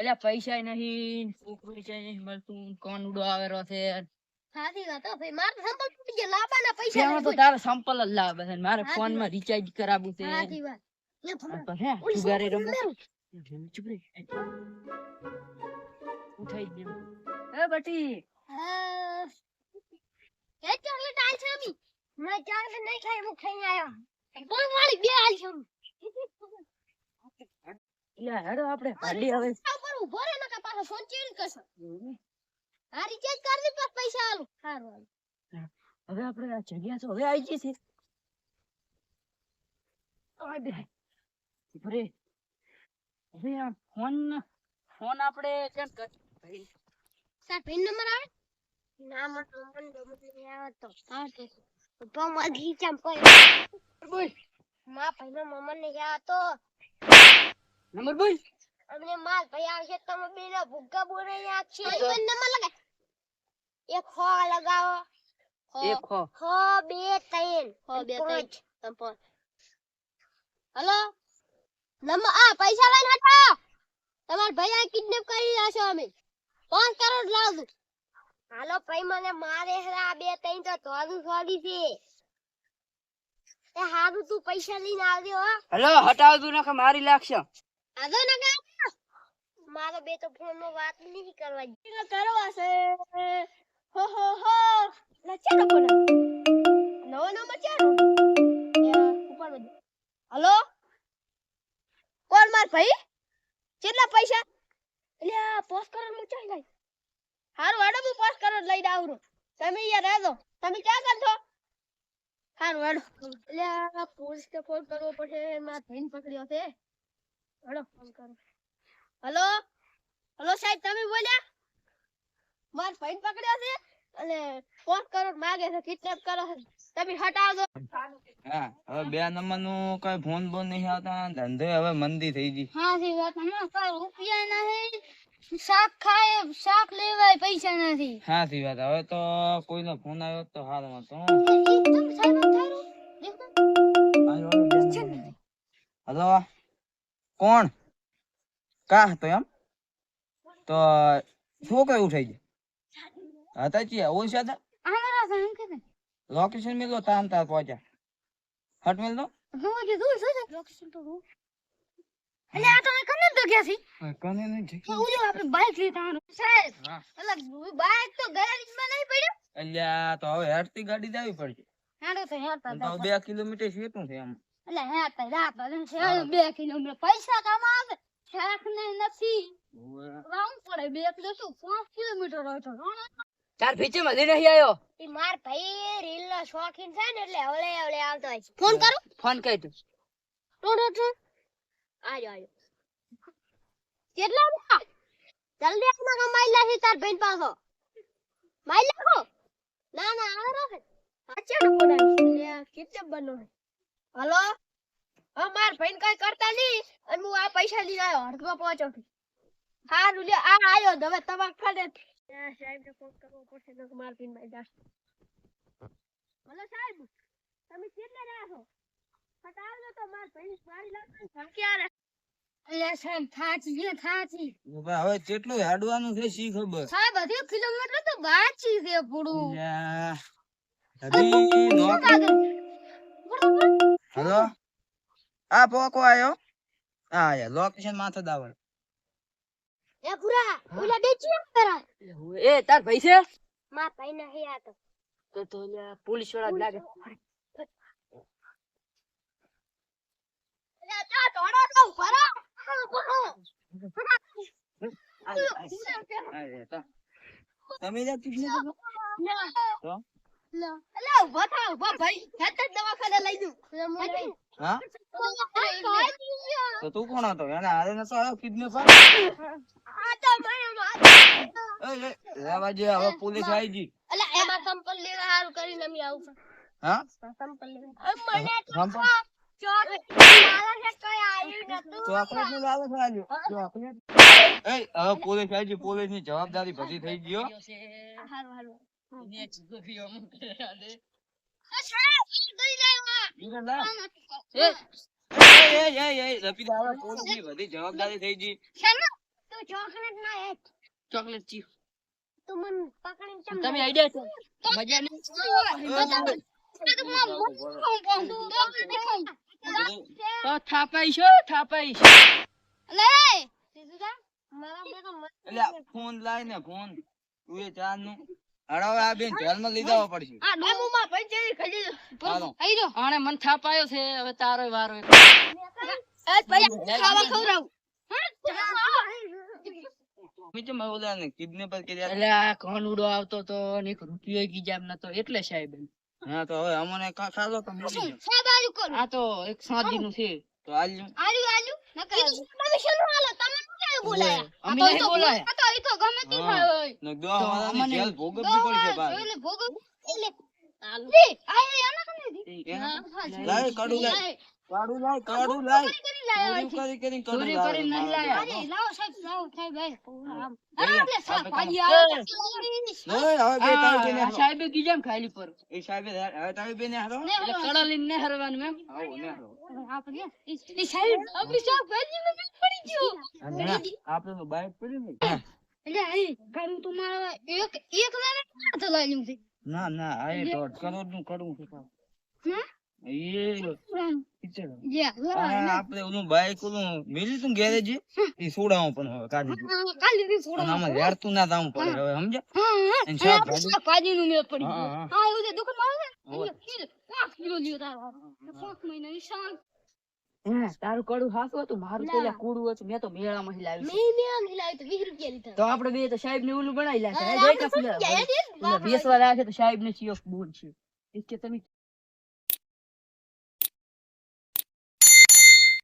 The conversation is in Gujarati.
એટલે પૈસા નહીં પૈસા નહીં મળતું કોણ ઉડો આવેલો છે. સાચી વાત ભાઈ મારે સંપલ તૂટી ગયા લાંબાના પૈસા તેમાં તો તારે સંપલ જ લાવે છે મારે ફોનમાં રિચાર્જ કરાવવું છે. સાચી વાત. ચૂપ રે. ઉઠાઈ ગયો. એ બટી. એ ચોકલેટ આલ છે અમી મેં નહીં ખાઈ હું આવ્યો. મારી બે આલ છે. લે હેડો આપણે ભાડી હવે. ઉપર ઊભો રહે નકર પાછો ફોન ચેન્જ કરશો? આ રિચાર્જ કરી દે પાછા પૈસા આલું સારું હવે આપણે આ જગ્યા તો હવે આવી ગઈ છે આ બે. ચૂપ રે હવે આ ફોન ફોન આપણે કેમ કર ભાઈ. તાર પિન નંબર આવે? ના મને નંબર નંબર તો આવતો ચંપલ બોલ. માં ભાઈનો મમ્મા ને ગયા તો. નંબર બોલ. અમને માલ ભાઈ આવશે તમે બે ના ભૂગા યાદ છે. પણ નંબર લગાય. એક ખો લગાવો. એક ખો ખો બે ત્રણ. ખો બે ત્રણ. પાંચ. હલો? નંબર આ પૈસા લઈને હટો. તમાર ભાઈ આ કિડનેપ કરી રહ્યા અમે. પાંચ કરોડ લાવજો. હાલો ભાઈ મને મારે હરા બે ત્રણ તો તોડું છોડી છે. એ હારું તું પૈસા લઈને આવજો હલો હટાવ તું નાખે મારી લાગશે. આદો ના કા મારો બે તો ફોનમાં વાત નહીં કરવા દી. કરવા છે હો હો હો. ના ચાલો કોણ નવો નંબર ચાલો. ઉપર બધું હલો? કોણ માર ભાઈ. કેટલા પૈસા? એટલે આ પોસ્ટ કરોડમાં ચાલ જાય? હારું હેડો હું પોસ્ટ કરોડ લઈને આવું તમે યાર રહેજો. તમે ક્યાં કરશો? હારું હેડો એટલે પોલીસ ફોન કરવો પડશે. મારા ભાઈને પકડ્યો છે. હેડો ફોન કરો. હલો? હલો સાહેબ તમે બોલ્યા? માર ફાઈન પકડ્યો છે અને ફોન કરોડ માંગે છે કિડનેપ કરો છે. તમે હટાવજો. હા હવે બે નંબરનું કઈ ફોન બોન નહીં આવતા ધંધે હવે મંદી થઈ ગઈ. હા સી વાત હમણાં કાંઈ રૂપિયા નહીં શાક ખાય શાક લેવાય પૈસા નથી. સાચી વાત. હવે તો કોઈનો ફોન આવ્યો તો એકદમ સાહેબ થારું? હલો. કોણ? કા હતો એમ? તો છોકરા ગયા? હતા ચિયા ઓછ હતા આમરા સાહેબ કે લોકેશન મેલો તાન તાર પહોંચ્યા. હટ મેલ દો. હું કે દૂર છે લોકેશન તો હું એટલે આ તમે કને તો ગયા છી કને નહીં ઓલો આપણે સાહેબ એટલે બાઈક તો ગેરેજમાં નહીં પડ્યો. અલ્યા તો હવે હેડતી ગાડી જાવી પડશે. હેડો તો હેડતા તો કિલોમીટર શું છે એમ. એટલે હે પેલા ભલન છે બે કિલોમીટર પૈસા કમાવે શાક ને નથી. રાઉન્ડ પડે બે કિલો શું પાંચ કિલોમીટર હોય તો ચાર ફીચે મળી નહીં આવ્યો એ માર ભાઈ રીલ નો શોખીન છે ને એટલે હવલે હવલે આવતો હોય ફોન કરું? ફોન કરી દઉં ટોટો ટો આજો આજો કેટલા હતા જલ્દી આમાં કમાઈ લાહી તાર બેન પાસો માઈ લાખો ના ના આવે રહે અચ્છા કેટલે બનો હલો? હા માર ભાઈ કઈ કરતા નહીં અને હું આ પૈસા લઈને આવ્યો અડધમાં પહોંચો છું. હારું લે આ આવ્યો હવે તમારે ફાડે સાહેબ ને ફોન કરવો પડશે નકર માર ભાઈ ભાઈ દાસ હલો સાહેબ તમે કેટલા રહ્યા છો? ફટાવજો તો માર ભાઈ મારી લાગશે. ધમકી આલે અલ્યા સાહેબ થાચી છે થાચી. ઊભા હવે કેટલું હેડવાનું છે શી ખબર? સાહેબ અઢી કિલોમીટર તો બાચી છે પૂરું. અલ્યા, નોકરી હલો આ પોકો આયો? હા યાર લોકેશન માથે દાવર એ પૂરા ઓલા બેચી કરા? એ તાર ભાઈ છે? મા ભાઈ નહીં આતો તો. તો પોલીસવાળા લાગે. અલ્યા તા ટોડો તો ભરા આયા તા. તમે જા તું શું કરો? તો? અલ્યા ઊભા થા ઊભા ભાઈ. હેત દવાખાને લઈ દઉં હા? તો તું કોણ હતો? એને હારે નતો આવ્યો? કિડનેપ આ તો મને રહેવા જે હવે પોલીસ આવી ગઈ. અલ્યા એમાં સંપલ લેવા હારું કરીને અમે આવું હા? સંપલ લેવા. મને તો સંપલ? ચોક મારા છે કઈ આવ્યું નતું. ચોકલેટનું લાવે છે આજુ ચોકલેટ એ હવે પોલીસ આવી ની જવાબદારી ભરી થઈ ગઈ જવાબદારી થઈ ગઈ ચોકલેટ ના ચોકલેટ તું તમે આઈડિયા છો મજા નહીં તો ફોન લાય ને ફોન તું એ ચારનું હરાવે આ બેન જેલમાં લઈ જવા પડશે હાલો. આણે મન થાપાયો છે હવે તારો વારો મીચે મેં ઓલા ને kidnapper કર્યા એટલે આ કાનુડો આવતો તો ને રૂપિયો ગીજામ નતો. એટલે સાહેબ હા તો હવે અમને કા ખાલો તો મળી. આ તો એક સાદી નું છે તો આલ્યું અમે નહીં બોલાય. હા. ને દો વાળાની અમને- જેલ ભોગવવી પડશે બાર. લાય કાઢું લાય. કાઢું લાય કાડું લાય. ચોરી કરી કાઢું ચોરી લાય. કરીને નહીં લાયા. લઈ લે. આ હવે બે તારી બેને સાહેબ. સાહેબે ખાલી પર. એ સાહેબ હવે તારી બેને હાલો. એટલે કડા લઈને ને હરવાનું એમ આવો ને હાલો. અને ના, આપણે તો બાઈક પડી ને ના ના આ એ દોઢ કરોડનું કડવું છે સાહેબ. એ કિચડ. આ આપણે ઓલું બાઈક ઓલું મેલ્યું તું ગેરેજ? એ સોડાવું પણ હવે કાઢી દીધું. અને આમાં હેરતું ના થવું પડે હવે સમજ્યા? શાકભાજી નું મેળ પડી હા, ગયો. હા. હોય. હે, તારું કડું હાસું હતું મારું પેલા કુડું હતું. મેં તો મેળામાં થી લાવ્યું છે. તો આપણે બે તો સાહેબ ને ઓલું બનાવી લાગે વેસવા લાગે તો સાહેબ ને ચિયો બોલ છે તમે